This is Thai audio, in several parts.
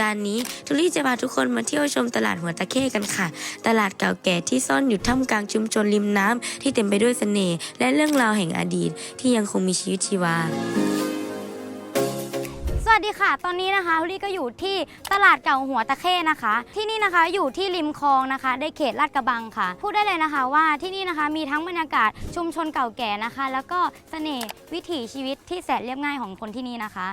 ดาห์นี้ทุลี่จะพาทุกคนมาเที่ยวชมตลาดหัวตะเข้กันค่ะ ตลาดเก่าแก่ที่ซ่อนอยู่ท่ามกลางชุมชนริมน้ำที่เต็มไปด้วยเสน่ห์และเรื่องราวแห่งอดีต ที่ยังคงมีชีวิตชีวา วัสดีค่ะ ตอนนี้นะคะฮุลี่ก็อยู่ที่ตลาดเก่าหัวตะเข้นะคะ ที่นี่นะคะอยู่ที่ริมคลองนะคะ ในเขตลาดกระบังค่ะ พูดได้เลยนะคะว่าที่นี่นะคะมีทั้งบรรยากาศชุมชนเก่าแก่นะคะ แล้วก็เสน่ห์วิถีชีวิตที่แสนเรียบง่ายของคนที่นี่นะคะ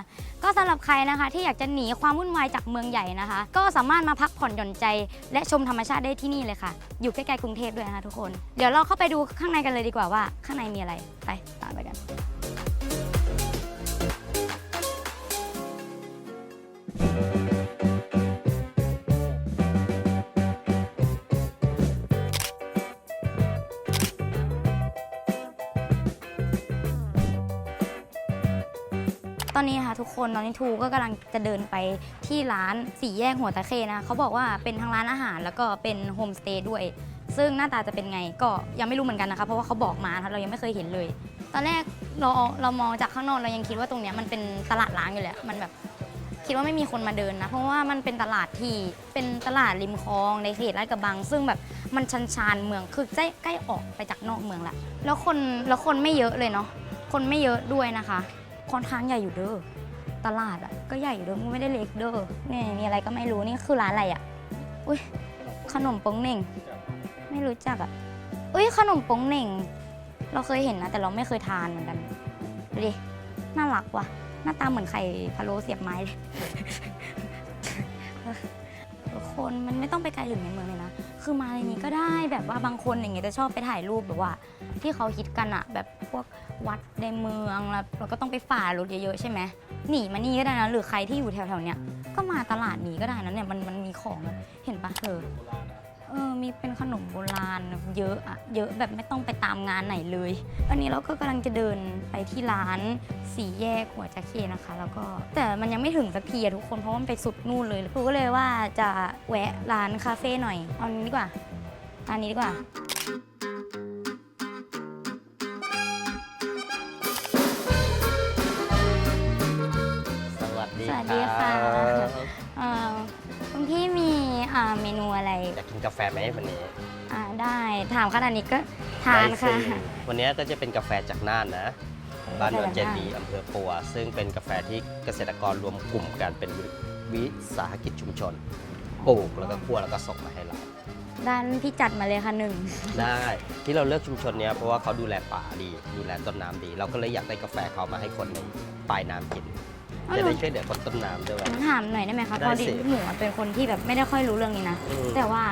ก็สำหรับใครนะคะที่อยากจะหนีความวุ่นวายจากเมืองใหญ่นะคะ ก็สามารถมาพักผ่อนหย่อนใจ และชมธรรมชาติได้ที่นี่เลยค่ะ อยู่ใกล้ๆกรุงเทพด้วยนะคะทุกคน เดี๋ยวเราเข้าไปดูข้างในกันเลยดีกว่าว่า ข้างในมีอะไรไปตามไปกัน ทุกคนตอนนี้ทูก็กำลังจะเดินไปที่ร้านสี่แยกหัวตะเข้นะเขาบอกว่าเป็นทั้งร้านอาหารแล้วก็เป็นโฮมสเตย์ด้วย ซึ่งหน้าตาจะเป็นไงก็ยังไม่รู้เหมือนกันนะคะเพราะว่าเขาบอกมาเรายังไม่เคยเห็นเลย ตอนแรกเราเรามองจากข้างนอกเรายังคิดว่าตรงเนี้ยมันเป็นตลาดล้างอยู่เละมันแบบคิดว่าไม่มีคนมาเดินนะ เพราะว่ามันเป็นตลาดที่เป็นตลาดริมคลองในเขตลาดกระบัง ซึ่งแบบมันชันชานเมืองคือใกล้ใกล้ออกไปจากนอกเมืองละแล้วคนแล้วคนไม่เยอะเลยเนาะคนไม่เยอะด้วยนะคะค่อนข้างใหญ่อยู่เด้อ ตลาดอะก็ใหญ่อยู่เด้อไม่ได้เล็กเด้อเนี่ยมีอะไรก็ไม่รู้นี่คือร้านอะไรอะ อุ้ยขนมปงเหน่ง ไม่รู้จักอะอุ้ยขนมปงเหน่ง เราเคยเห็นนะแต่เราไม่เคยทานเหมือนกันดูดิน่ารักว่ะ หน้าตาเหมือนไข่พะโล้เสียบไม้เลยคนมันไม่ต้องไปไกลถึงในเมืองเลยนะ คือมาในนี้ก็ได้แบบว่าบางคนอย่างเงี้ยจะชอบไปถ่ายรูปแบบว่า ที่เขาฮิตกันอะแบบพวกวัดในเมืองแล้วเราก็ต้องไปฝ่ารถเยอะๆใช่ไหม หนีมานี่ก็ได้นะ หรือใครที่อยู่แถวๆเนี้ยก็มาตลาดนี้ก็ได้นะเนี่ยมันมันมีของแบบเห็นปะเธอเออมีเป็นขนมโบราณเยอะอะเยอะแบบไม่ต้องไปตามงานไหนเลยอันนี้เราก็กำลังจะเดินไปที่ร้านสีแยกหัวจักเข้นะคะ แล้วก็แต่มันยังไม่ถึงสักทีอะทุกคนเพราะว่ามันไปสุดนู่นเลยครูก็เลยว่าจะแวะร้านคาเฟ่หน่อยเอานี้ดีกว่าร้านนี้ดีกว่า ดีสวัสดีค่ะ รับเอ่อคุณพี่มีอ่าเมนูอะไรอยากกินกาแฟไหมวันนี้อ่าได้ถามขนาดนี้ก็ทานได้ค่ะสิวันนี้ก็จะเป็นกาแฟจากน่านนะบ้านนวลเจดีกาแฟจากน่านอำเภอปัว ซึ่งเป็นกาแฟที่เกษตรกรรวมกลุ่มกันเป็นวิสาหกิจชุมชนปลูกแล้วก็คั่วแล้วก็ส่งมาให้เรา ด้านพี่จัดมาเลยค่ะหนึ่งได้ที่เราเลือกชุมชนเนี้ยเพราะว่าเขาดูแลป่าดี ดูแลต้นน้ำดี เราก็เลยอยากได้กาแฟเขามาให้คนในปลายน้ำกินเอาหนู จะได้ช่วยเหลือคนต้นน้ำด้วยหนูถามหน่อยได้ไหมคะได้พอดีสิหนูเป็นคนที่แบบไม่ได้ค่อยรู้เรื่องนี้นะ อืม แต่ว่า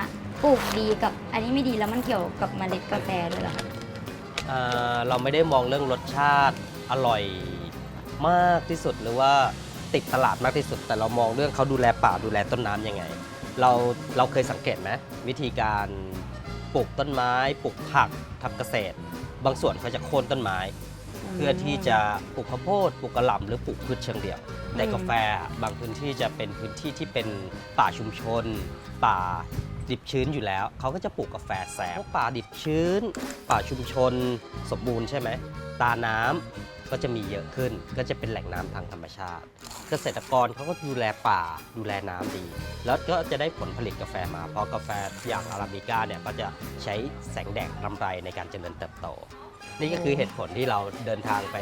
ปลูกดีกับอันนี้ไม่ดีแล้วมันเกี่ยวกับเมล็ดกาแฟด้วยเหรอคะเอ่อเราไม่ได้มองเรื่องรสชาติอร่อยมากที่สุดหรือว่าติดตลาดมากที่สุด แต่เรามองเรื่องเขาดูแลป่าดูแลต้นน้ำยังไง เราเราเคยสังเกตไหมวิธีการปลูกต้นไม้ปลูกผักทำเกษตร บางส่วนเขาจะโค่นต้นไม้ เพื่อที่จะปลูกข้าวโพดปลูกกระหล่ำหรือปลูกพืชเชิงเดี่ยวแต่กาแฟบางพื้นที่จะเป็นพื้นที่ที่เป็นป่าชุมชน ป่าดิบชื้นอยู่แล้ว เขาก็จะปลูกกาแฟแซมพวกป่าดิบชื้น ป่าชุมชน สมบูรณ์ใช่ไหมตาน้ำก็จะมีเยอะขึ้น ก็จะเป็นแหล่งน้ำทางธรรมชาติ เกษตรกรเขาก็ดูแลป่าดูแลน้ำดี แล้วก็จะได้ผลผลิตกาแฟมาเพราะกาแฟอย่างอาราบิก้าเนี่ยก็จะใช้แสงแดดลำไรในการเจริญเติบโต นี่ก็คือเหตุผลที่เราเดินทางไป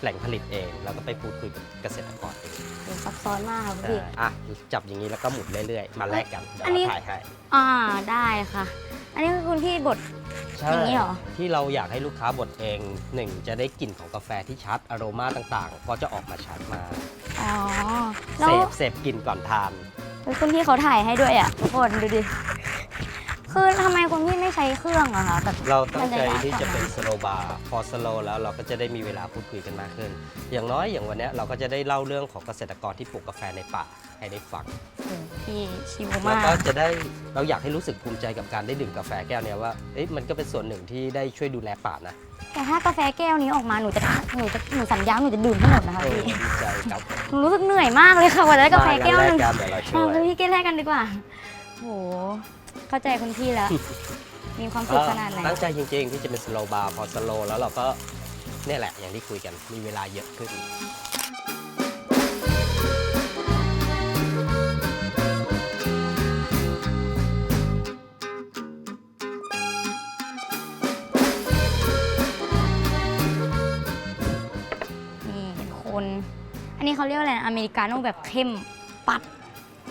แหล่งผลิตเอง แล้วก็ไปพูดคุยกับเกษตรกรเองโอ้ซับซ้อนมากค่ะพี่ อะจับอย่างนี้แล้วก็หมุนเรื่อยๆ มาแลกกันเดี๋ยวอันนี้ เราถ่ายให้อ่าได้ค่ะ อันนี้คือคุณพี่บดใช่อย่างนี้เหรอ ที่เราอยากให้ลูกค้าบดเองหนึ่งจะได้กลิ่นของกาแฟที่ชัดอโรมาต่างๆ ก็จะออกมาชัดมาอ๋อแล้เสวพเสพกลิ่นก่อนทานเฮ้ยคุณพี่เขาถ่ายให้ด้วยอะทุกคนดูดิ คือทำไมคุณพี่ไม่ใช้เครื่องอะคะแบบเราตั้งใจมันจะยากที่จะกว่าเป็นสโลบาร์พอสโลแล้วเราก็จะได้มีเวลาพูดคุยกันมากขึ้น อย่างน้อยอย่างวันเนี้ยเราก็จะได้เล่าเรื่องของเกษตรกรที่ปลูกกาแฟในป่าให้ได้ฟังโอ้พี่ชิวแล้วมาก็กจะได้เราอยากให้รู้สึกภูมิใจกับการได้ดื่มกาแฟแก้วเนี้ยว่าเอ๊ะมันก็เป็นส่วนหนึ่งที่ได้ช่วยดูแลป่านะแต่ถ้ากาแฟแก้วนี้ออกมาหนูจะหนูจะหนูสัญญาว่าหนูจะดื่มให้หมดนะคะเออพี่ดีใจครับหนูรู้สึกเหนื่อยมากเลยค่ะกว่าจะได้กาแฟแก้วหนึงมางั้นแลกกันเดี๋ยวเราช่เอาวยคุณพี่แก้วแรกกันดีกว่าโห เข้าใจคุณพี่แล้ว มีความสุขขนาดไหน ตั้งใจจริงๆ ที่จะเป็นสโลบาร์พอสโลแล้วเราก็เนี่ยแหละอย่างที่คุยกันมีเวลาเยอะขึ้น นี่คน อันนี้เขาเรียกอะไรอเมริกาโน่แบบเข้มปัด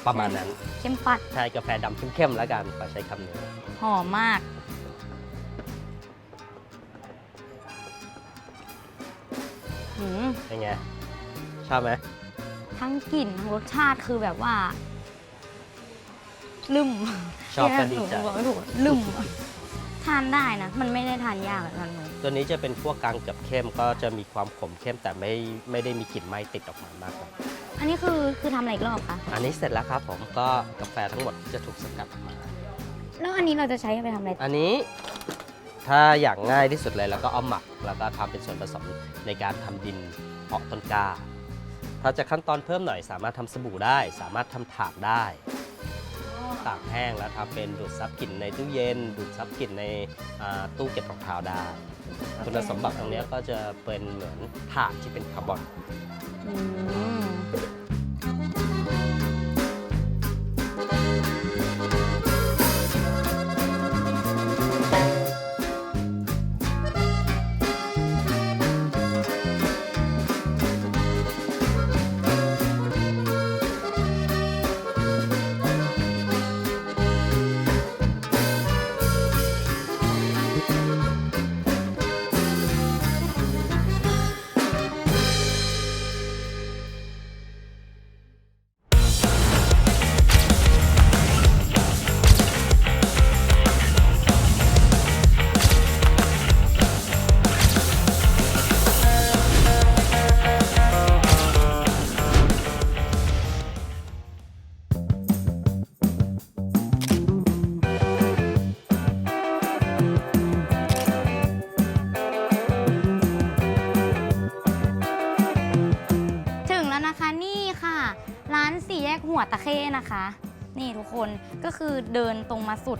ประมาณนั้น เข้มปัด ใช่กาแฟดำเข้มๆแล้วกันขอใช้คำนี้ หอมมาก หืม เป็นไง ชอบไหมทั้งกลิ่นทั้งรสชาติคือแบบว่า ลืมชอบก็ดีหนูใจบอกไม่ถูกลืม ทานได้นะ มันไม่ได้ทานยากอะทานหนูตัวนี้จะเป็นพวกกลางเกือบเข้มก็จะมีความขมเข้มแต่ไม่ไม่ได้มีกลิ่นไหม้ติดออกมามากนะอันนี้คือคือทำอะไรอีกรอบคะอันนี้เสร็จแล้วครับผมก็กาแฟทั้งหมดจะถูกสกัดออกมา แล้วอันนี้เราจะใช้ไปทำอะไรอันนี้ถ้าอย่างง่ายที่สุดเลยเราก็เอาหมักแล้วก็ทำเป็นส่วนผสมในการทำดินเพาะต้นกล้า ถ้าจะขั้นตอนเพิ่มหน่อยสามารถทำสบู่ได้ สามารถทำถากได้ ตากแห้งแล้วทำเป็นดูดซับกลิ่นในตู้เย็น ดูดซับกลิ่นในอ่าตู้เก็บรองเท้าได้ คุณสมบัติตรงเนี้ยก็จะเป็นเหมือนถาดที่เป็นคาร์บอน อืม ตะเข้นะคะ นี่ทุกคนก็คือเดินตรงมาสุด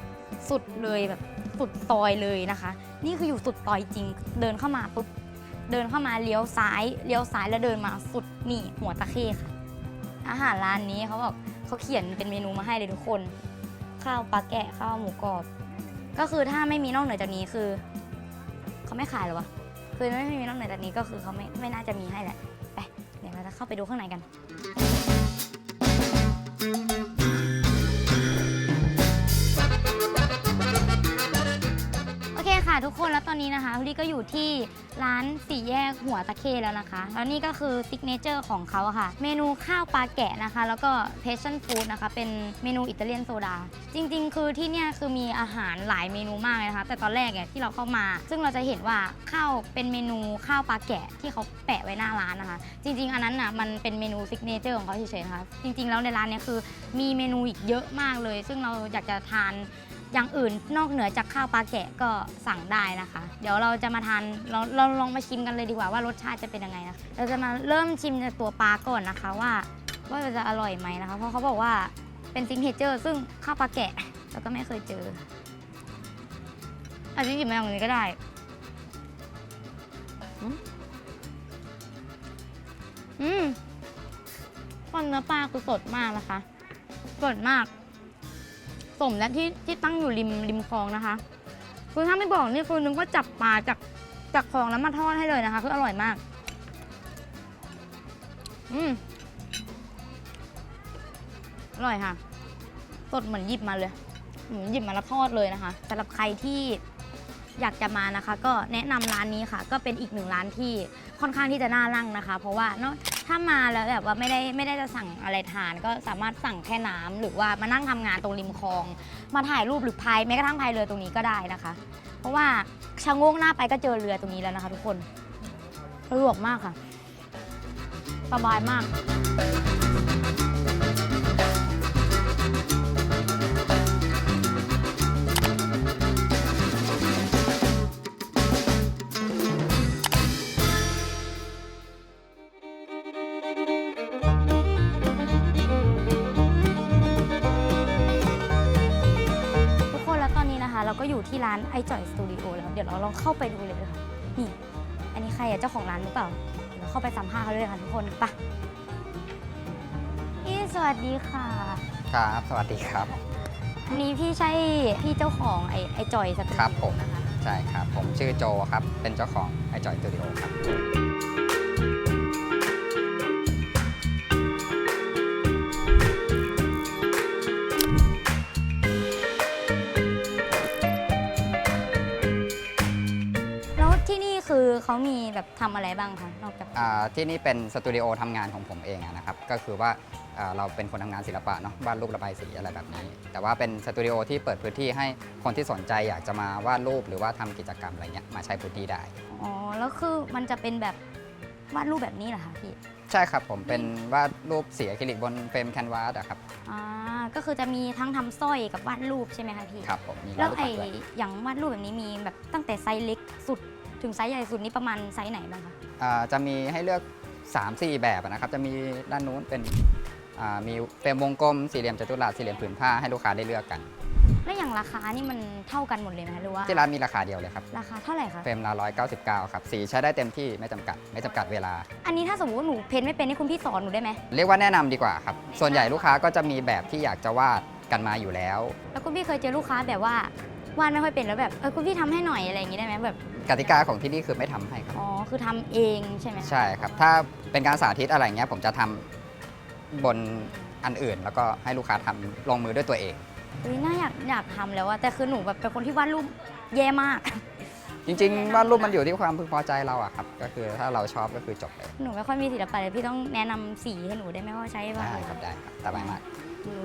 สุดเลยแบบสุดซอยเลยนะคะ นี่คืออยู่สุดซอยจริง เดินเข้ามาปุ๊บเดินเข้ามาเลี้ยวซ้ายเลี้ยวซ้ายแล้วเดินมาสุดนี่หัวตะเข้ค่ะ อาหารร้านนี้เขาบอกเขาเขียนเป็นเมนูมาให้เลยทุกคน ข้าวปลาแกะข้าวหมูกรอบ ก็คือถ้าไม่มีนอกเหนือจากนี้คือเขาไม่ขายหรอวะคือไม่มีนอกเหนือจากนี้ก็คือเขาไม่ไม่น่าจะมีให้แหละไปเดี๋ยวเราจะเข้าไปดูข้างในกัน โอ ทุกคนแล้วตอนนี้นะคะพี่ก็อยู่ที่ร้านสี่แยกหัวตะเข้แล้วนะคะแล้วนี่ก็คือซิกเนเจอร์ของเขาค่ะ เมนูข้าวปลาแกะนะคะ แล้วก็เพชชั่นฟู้ดนะคะ เป็นเมนูอิตาเลียนโซดา จริง ๆ คือที่เนี่ยคือมีอาหารหลายเมนูมากเลยนะคะ แต่ตอนแรกเนี่ยที่เราเข้ามา ซึ่งเราจะเห็นว่าข้าวเป็นเมนูข้าวปลาแกะที่เขาแปะไว้หน้าร้านนะคะ จริง ๆ อันนั้นน่ะมันเป็นเมนูซิกเนเจอร์ของเขาเฉยๆนะคะจริง ๆ แล้วในร้านเนี่ยคือมีเมนูอีกเยอะมากเลย ซึ่งเราอยากจะทาน อย่างอื่นนอกเหนือจากข้าวปลาแกะก็สั่งได้นะคะ เดี๋ยวเราจะมาทานเราเราลองมาชิมกันเลยดีกว่าว่ารสชาติจะเป็นยังไงนะเราจะมาเริ่มชิมจากตัวปลาก่อนนะคะว่าว่ามันจะอร่อยไหมนะคะ เพราะเขาบอกว่าเป็นซิงเกิลเจอร์ซึ่งข้าวปลาแกะเราก็ไม่เคยเจออาจจะหยิบมาอย่างนี้ก็ได้อืมอืมฟันเนื้อปลาคือสดมากนะคะ สดมาก สมและที่ที่ตั้งอยู่ริมริมคลองนะคะ คือถ้าไม่บอกนี่คือนึกว่าจับปลาจากจากคลองแล้วมาทอดให้เลยนะคะ คืออร่อยมาก อืมอร่อยค่ะ สดเหมือนหยิบมาเลยเหมือนหยิบมาแล้วทอดเลยนะคะสำหรับใครที่ อยากจะมานะคะ ก็แนะนำร้านนี้ค่ะ ก็เป็นอีกหนึ่งร้านที่ค่อนข้างที่จะน่ารั่งนะคะ เพราะว่าเนอะถ้ามาแล้วแบบว่าไม่ได้ไม่ได้จะสั่งอะไรทาน ก็สามารถสั่งแค่น้ำหรือว่ามานั่งทำงานตรงริมคลอง มาถ่ายรูปหรือพายแม้กระทั่งพายเรือตรงนี้ก็ได้นะคะ เพราะว่าชะโงกหน้าไปก็เจอเรือตรงนี้แล้วนะคะ ทุกคนสะดวกมากค่ะ สบายมาก ก็อยู่ที่ร้านไอจอยสตูดิโอแล้วเดี๋ยวเราลองเข้าไปดูเลยค่ะ นี่ อันนี้ใครอะเจ้าของร้านหรือเปล่าเดี๋ยวเราเข้าไปสัมภาษณ์เขาเลยค่ะทุกคนไปะพี่สวัสดีค่ะ ครับ สวัสดีครับ อันนี้พี่ใช่พี่เจ้าของไอไอจอยสตูดิครับผโอมนะคะ ใช่ครับ ผมชื่อโจครับ เป็นเจ้าของไอจอยสตูดิโอครับ ทำอะไรบ้างคะนอกจากอ่าที่นี่เป็นสตูดิโอทำงานของผมเองอะนะครับ ก็คือว่าอ่าเราเป็นคนทำงานศิลปะเนาะวาดรูประบายสีอะไรแบบนี้ แต่ว่าเป็นสตูดิโอที่เปิดพื้นที่ให้คนที่สนใจอยากจะมาวาดรูปหรือว่าทำกิจกรรมอะไรเงี้ยมาใช้พื้นที่ได้ อ๋อแล้วคือมันจะเป็นแบบวาดรูปแบบนี้เหรอคะพี่ใช่ครับผมเป็นวาดรูปสีอะคริลิกบนเฟรมแคนวาสอะครับอ่าก็คือจะมีทั้งทำสร้อยกับวาดรูปใช่ไหมคะพี่ครับผมมีแล้วรูปไอ้ปัดด้วยอย่างวาดรูปแบบนี้มีแบบตั้งแต่ไซส์เล็กสุด ถึงไซส์ใหญ่สุดนี่ประมาณไซส์ไหนบ้างคะอ่าจะมีให้เลือก 3-4 แบบอะนะครับ จะมีด้านนู้นเป็นอ่ามีเฟรมวงกลมสี่เหลี่ยมจัตุรัสสี่เหลี่ยมผืนผ้าให้ลูกค้าได้เลือกกัน แล้วอย่างราคานี่มันเท่ากันหมดเลยไหมคะหรือว่าที่ร้านมีราคาเดียวเลยครับ ราคาเท่าไหร่คะเฟรมละ199ครับสีใช้ได้เต็มที่ไม่จำกัดไม่จำกัดเวลา อันนี้ถ้าสมมติว่าหนูเพ้นไม่เป็นนี่คุณพี่สอนหนูได้ไหมเรียกว่าแนะนำดีกว่าครับ ส่วนใหญ่ลูกค้าก็จะมีแบบที่อยากจะวาดกันมาอยู่แล้ว แล้วคุณพี่เคยเจอลูกค้าแบบว่าวาดไม่ค่อยเป็นแล้วแบบเออคุณพี่ทำให้หน่อยอะไรอย่างงี้ได้ไหมแบบ กติกาของที่นี่คือไม่ทำให้ครับ อ๋อ คือทำเองใช่ไหมใช่ครับ ถ้าเป็นการสาธิตอะไรเงี้ยผมจะทำบนอันอื่น แล้วก็ให้ลูกค้าทำลงมือด้วยตัวเอง เฮ้ยน่าอยากอยากทำแล้วอะแต่คือหนูแบบเป็นคนที่วาดรูปแย่มาก จริงๆวาดรูปมันอยู่ที่ความพึงพอใจเราอะครับ ก็คือถ้าเราชอบก็คือจบเลยหนูไม่ค่อยมีศิลปะเลยพี่ต้องแนะนำสีให้หนูได้ไหมว่าใช้ว่าได้ครับได้ครับสบายมากหนู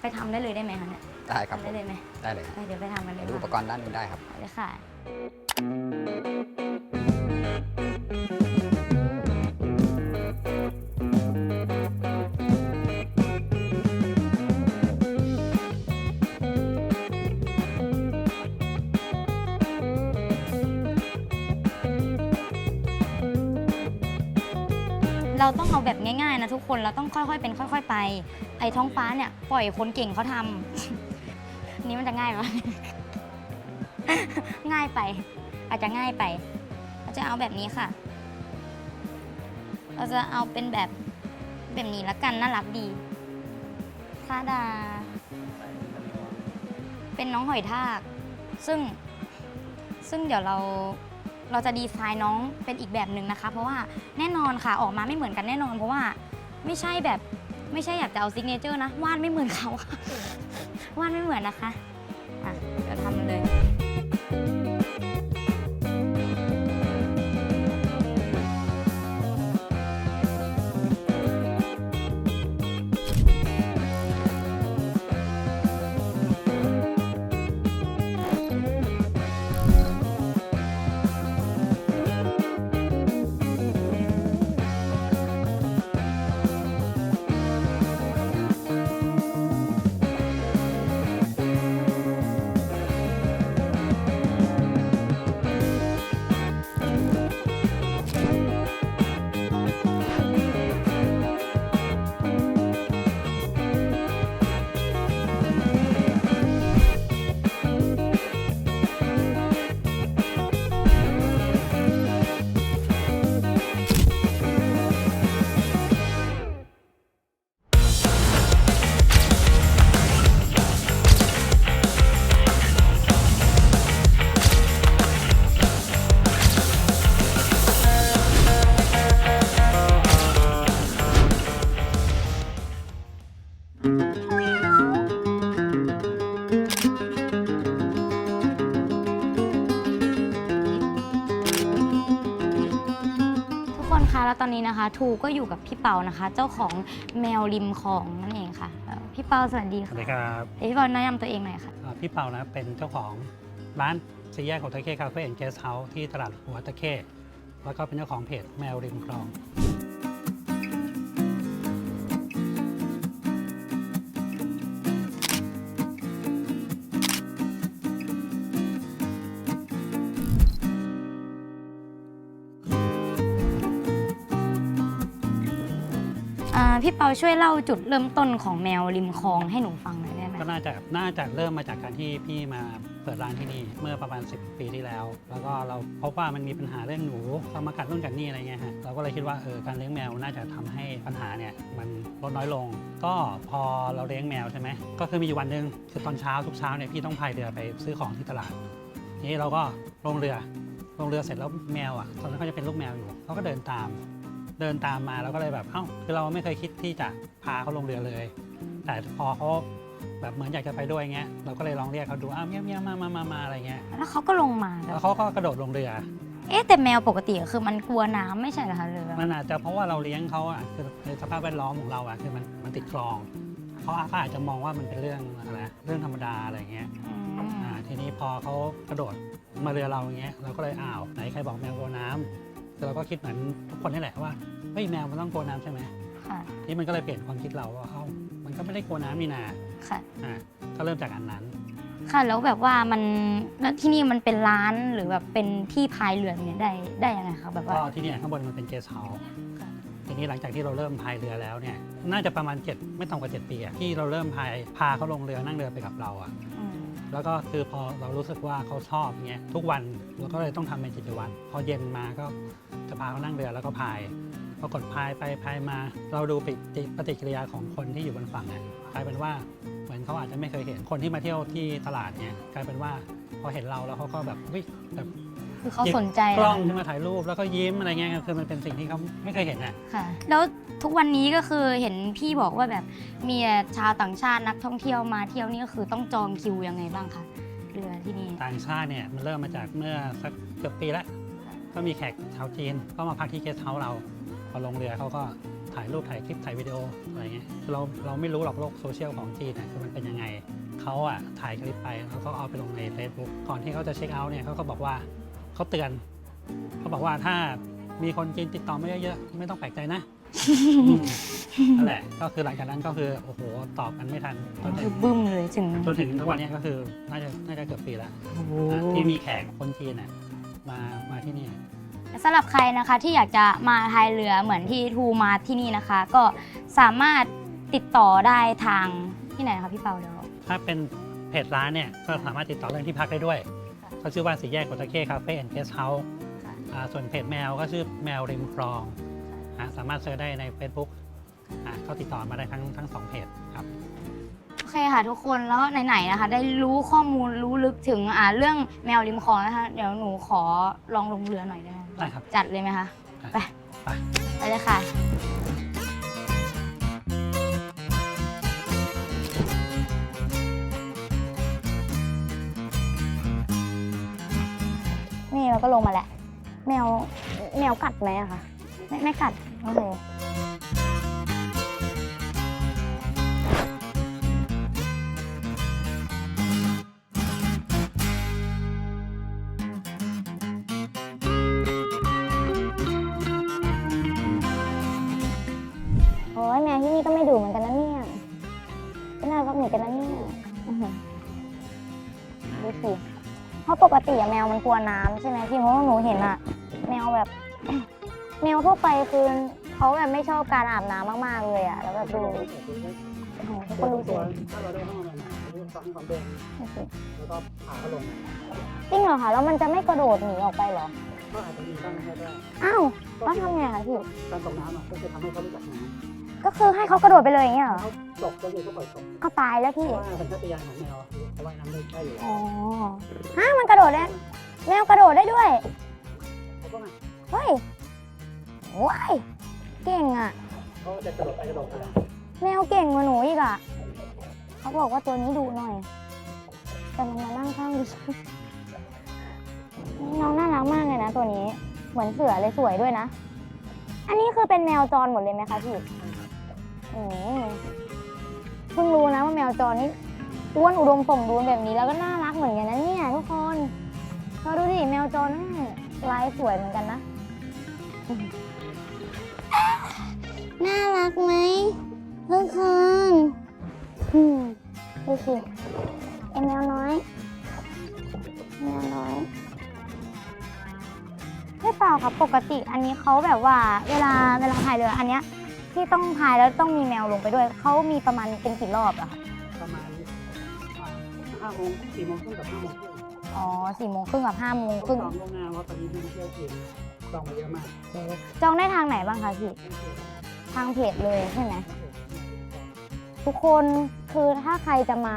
ไปทำได้เลยได้ไหมคะเนี่ยได้ครับทำผได้มเลยไหมได้เลยไปเดี๋ยวไปทำกันเลยเดี๋ยวดูอุปค่ะกรณ์ด้านนู้นได้ครับ เอาเลยค่ะ เราต้องเอาแบบง่ายๆนะทุกคนเราต้องค่อยๆเป็นค่อย ๆ ไป ไอ้ท้องฟ้าเนี่ยปล่อยคนเก่งเขาทำนนี้มันจะง่ายไหม ง่ายไป อาจจะง่ายไป เราจะเอาแบบนี้ค่ะ เราจะเอาเป็นแบบแบบนี้ละกันน่ารักดีทาดา เป็นน้องหอยทาก ซึ่งซึ่งเดี๋ยวเราเราจะดีไซน์น้องเป็นอีกแบบหนึ่งนะคะ เพราะว่าแน่นอนค่ะออกมาไม่เหมือนกันแน่นอน เพราะว่าไม่ใช่แบบไม่ใช่อยากจะเอาซิกเนเจอร์นะวาดไม่เหมือนเขาค่ะวาดไม่เหมือนนะคะอะเดี๋ยวทำเลย ทูก็อยู่กับพี่เปานะคะ เจ้าของแมวริมคลองนั่นเองค่ะเอ่อพี่เปาสวัสดีสค่ะวัสดีครับเดี๋ยวพี่เปาแนะนำตัวเองหน่อยค่ะ อ่าพี่เปานะเป็นเจ้าของร้านซีแยกของตะเข้คาเฟ่แอนด์เกสเฮาส์ที่ตลาดหัวตะเข้แล้วก็เป็นเจ้าของเพจแมวริมคลอง เปาช่วยเล่าจุดเริ่มต้นของแมวริมคลองให้หนูฟังหน่อยได้ไหมก็น่าจะน่าจะเริ่มมาจากการที่พี่มาเปิดร้านที่นี่เมื่อประมาณ 10 ปีที่แล้ว แล้วก็เราพบว่ามันมีปัญหาเรื่องหนูเข้ามากัดนู่นกัดนี่อะไรเงี้ยฮะเราก็เลยคิดว่าเออการเลี้ยงแมวน่าจะทำให้ปัญหาเนี่ยมันลดน้อยลง ก็พอเราเลี้ยงแมวใช่ไหมก็คือมีอยู่วันหนึ่งคือตอนเช้าทุกเช้าเนี่ยพี่ต้องพายเรือไปซื้อของที่ตลาดนี่เราก็ลงเรือลงเรือเสร็จแล้วแมวอะตอนนั้นเขาจะเป็นลูกแมวอยู่เขาก็เดินตาม เดินตามมาแล้วก็เลยแบบเอ้าคือเราไม่เคยคิดที่จะพาเขาลงเรือเลย แต่พอเขาแบบเหมือนอยากจะไปด้วยเงี้ยเราก็เลยลองเรียกเขาดูอ้าวเมี้ยวเมี้ยวมามามามาอะไรเงี้ยแล้วเขาก็ลงมาแล้วเขาก็กระโดดลงเรือ เอ๊ะแต่แมวปกติอะคือมันกลัวน้ำไม่ใช่เหรอคะหรือว่ามันอาจจะเพราะว่าเราเลี้ยงเขาอะคือในสภาพแวดล้อมของเราอะคือมันมันติดคลองเขาอาจจะมองว่ามันเป็นเรื่องอะไรเรื่องธรรมดาอะไรเงี้ยอืมอ่าทีนี้พอเขากระโดดมาเรือเราอย่างเงี้ยเราก็เลยอ้าวไหนใครบอกแมวกลัวน้ำคือ เราก็คิดเหมือนทุกคนนี่แหละว่าเฮ้ยแมวมันต้องกลัวน้ำใช่ไหมค่ะที่มันก็เลยเปลี่ยนความคิดเราว่าเอ้ามันก็ไม่ได้กลัวน้ำนี่นาค่ะ อ่าก็เริ่มจากอันนั้น ค่ะแล้วแบบว่ามันแล้วที่นี่มันเป็นร้านหรือแบบเป็นที่พายเรือเนี่ยได้ได้ยังไงคะแบบว่า ก็ที่เนี่ยข้างบนมันเป็นเกสเฮาส์ค่ะ ทีนี้หลังจากที่เราเริ่มพายเรือแล้วเนี่ย น่าจะประมาณ 7 ไม่ต่ำกว่า 7 ปีอะที่เราเริ่มพายพาเขาลงเรือนั่งเรือไปกับเราอะอืม แล้วก็คือพอเรารู้สึกว่าเขาชอบเงี้ยทุกวันเราก็เลยต้องทำเป็นกิจวัตรพอเย็นมาก็จะพาเขานั่งเรือแล้วก็พายปรากฏพายไปพายมา เราดูปฏิปฏิกิริยาของคนที่อยู่บนฝั่งเนี่ยกลายเป็นว่าเหมือนเขาอาจจะไม่เคยเห็นคนที่มาเที่ยวที่ตลาดเนี่ยกลายเป็นว่าพอเห็นเราแล้วเขาก็แบบวิแบบ คือเขาสนใจกล้องนะขึ้นมาถ่ายรูปแล้วก็ยิ้มอะไรเงี้ยคือมันเป็นสิ่งที่เขาไม่เคยเห็นอะค่ะ แล้วทุกวันนี้ก็คือเห็นพี่บอกว่าแบบมีชาวต่างชาตินักท่องเที่ยวมาเที่ยวนี่ก็คือต้องจองคิวยังไงบ้างคะเรือที่นี่ต่างชาติเนี่ยมันเริ่มมาจากเมื่อสักเกือบปีแล้วก็มีแขกชาวจีนก็มาพักที่เกสต์เฮาส์เราพอลงเรือเขาก็ถ่ายรูปถ่ายคลิปถ่ายวิดีโออะไรเงี้ยคือเราเราไม่รู้หรอกโลกโซเชียลของจีนนะคือมันเป็นยังไงเขาอะถ่ายคลิปไปแล้วก็เอาไปลงใน Facebook ก่อนที่เขาจะเช็คเอาท์เนี่ยเขาก็บอกว่า เขาเตือน เขาบอกว่าถ้ามีคนจีนติดต่อมาเยอะๆไม่ต้องแปลกใจนะอืมนั่นแหละก็คือหลังจากนั้นก็คือโอ้โหตอบกันไม่ทันจนถึคืองบึ้มเลยถึงจนถึงทุกวันเนี้ก็คือน่าจะน่าจะเกือบปีแล้วโอ้โห ที่มีแขกคนจีนน่ะมา มาที่นี่ สำหรับใครนะคะที่อยากจะมาพายเรือเหมือนที่ทูมาที่นี่นะคะ ก็สามารถติดต่อได้ทางที่ไหนนะคะพี่เปาเดี๋ยวถ้าเป็นเพจร้านเนี่ย ก็สามารถติดต่อเรื่องที่พักได้ด้วยค่ะ ก็ชื่อว่าสีแยกโกตาเก้คาเฟ่แอนด์เกสเฮาส์ค่ะส่วนเพจแมวก็ชื่อแมวริมคลองอ่าสามารถเซิร์ชได้ใน Facebook อ่าก็ติดต่อมาได้ทั้งทั้งสองเพจครับโอเคค่ะทุกคนแล้วไหนๆนะคะ ได้รู้ข้อมูลรู้ลึกถึงอ่าเรื่องแมวริมคลองนะคะ เดี๋ยวหนูขอลองลงเรือหน่อยได้ไหมได้ครับจัดเลยไหมคะ ไปไป เราก็ลงมาแล้วแมวแมวกัดไหมอะคะไม่ไม่กัดโอเค ติอะแมวมันกลัวน้ำใช่ไหมพี่เพราะว่าหนูเห็นอะแมวแบบ แมวทั่วไปคือเขาแบบไม่ชอบการอาบน้ำมากๆเลยอะแล้วแบบดูโอ้โหทุกคนดูสิถ้าเราได้ห้องมาดูซ้ำความเดิมดูสิแล้วก็พาเขาลงจริงเหรอคะแล้วมันจะไม่กระโดดหนีออกไปเหรอก็อาจจะมีบ้างให้ได้อ้าวแล้วทำไงคะพี่การตกน้ำอะก็จะทำให้เขารู้จักน้ก็คือให้เขากระโดดไปเลยอย่างเงี้ยเหรอำเขาตกก็คือเขาปล่อยตกเขาตายแล้วเพพี่ราะว่าสัญชาตญาณของแมวอะคือ เขาว่ายน้ำได้ได้อยู่แล้วอ๋อฮะมันกระโดดได้แมวกระโดดได้ด้วย เขาก็มาเฮ้ยว้ายเก่งอะ เขาจะกระโดดไปกระโดดมาแมวเก่งกว่าหนูอีกอะ เขาบอกว่าตัวนี้ดูหน่อย แต่มันมานั่งข้างดิฉันน้องน่ารักมากเลยนะตัวนี้ เหมือนเสือเลยสวยด้วยนะ อันนี้คือเป็นแมวจรหมดเลยไหมคะพี่อืมเพิ่งรู้นะว่าแมวจรนี่ อ้วนอุดมสมบูรณ์แบบนี้แล้วก็น่ารักเหมือนกันนะเนี่ยทุกคนเราดูดิแมวจรนั่นลายสวยเหมือนกันนะ น่ารักไหมทุกคนอืมดูสิเอ็มแมวน้อยแมวน้อยไม่เปล่าครับปกติอันนี้เขาแบบว่าเวลาเวลาพายเรืออันเนี้ยที่ต้องพายแล้วต้องมีแมวลงไปด้วยเขามีประมาณเป็นกี่รอบอะคะประมาณ ห้าโมงสี่โมงครึ่งกับห้าโมงครึ่งอ๋อสี่โมงครึ่งกับห้าโมงคต้รึ่องงจองล่วงหน้าเพราะตอนนี้นักท่องเที่ยวจีนจองมาเยอะมากจองได้ทางไหนบ้างคะพี่ทางเพจเลยใช่ไหมทุกคนคือถ้าใครจะมา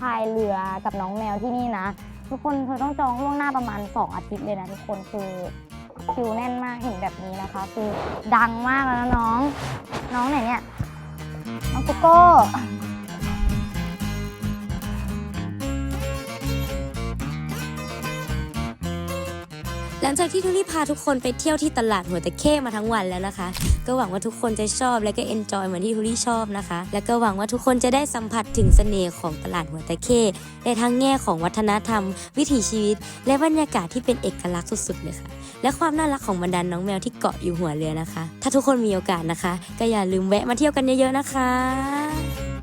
พายเรือกับน้องแมวที่นี่นะ ทุกคนเธอต้องจองล่วงหน้าประมาณ 2 อาทิตย์เลยนะทุกคนคือคิวแน่นมากเห็นแบบนี้นะคะ คือดังมากแล้วนะน้อง น้องไหนเนี่ยน้องโกโก้ หลังจากที่ทุลี่พาทุกคนไปเที่ยวที่ตลาดหัวตะเข้มาทั้งวันแล้วนะคะ ก็หวังว่าทุกคนจะชอบและก็เอนจอยเหมือนที่ทุลี่ชอบนะคะ และก็หวังว่าทุกคนจะได้สัมผัสถึงเสน่ห์ของตลาดหัวตะเข้ในทั้งแง่ของวัฒนธรรม วิถีชีวิต และบรรยากาศที่เป็นเอกลักษณ์สุดๆเลยค่ะ และความน่ารักของบรรดาน้องแมวที่เกาะอยู่หัวเรือนะคะ ถ้าทุกคนมีโอกาสนะคะ ก็อย่าลืมแวะมาเที่ยวกันเยอะๆนะคะ